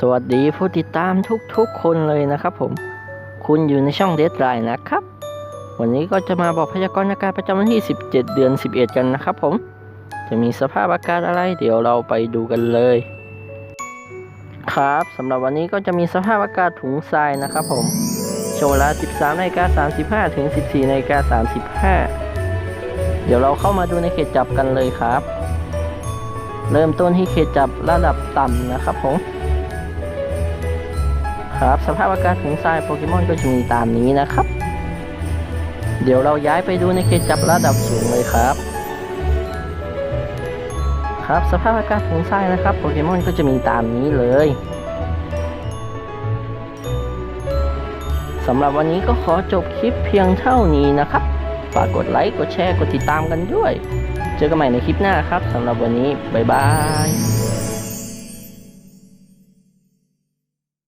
สวัสดีผู้ติดตามทุกๆคนเลยนะครับผม คุณอยู่ในช่องเด d ไ i น์นะครับ วันนี้ก็จะมาบอกพยากรณ์อากาศประจำวันที่ 17 เดือน 11 กันนะครับผม จะมีสภาพอากาศอะไร เดี๋ยวเราไปดูกันเลย ครับสำหรับวันนี้ก็จะมีสภาพอากาศถุงทรายนะครับผมช่วงเวลา13นาฬิกา35 ถึง 14นาฬิกา35 เดี๋ยวเราเข้ามาดูในเขตจับกันเลยครับ เริ่มต้นที่เขตจับระดับต่ำนะครับผม ครับสภาพอากาศของทรายโปเกมอนก็จะมีตามนี้นะครับ เดี๋ยวเราย้ายไปดูในเขตจับระดับสูงเลยครับ ครับสภาพอากาศของทรายนะครับโปเกมอนก็จะมีตามนี้เลยสำหรับวันนี้ก็ขอจบคลิปเพียงเท่านี้นะครับ ฝากกดไลค์ กดแชร์ กดติดตามกันด้วย เจอกันใหม่ในคลิปหน้าครับสำหรับวันนี้ บ๊ายบาย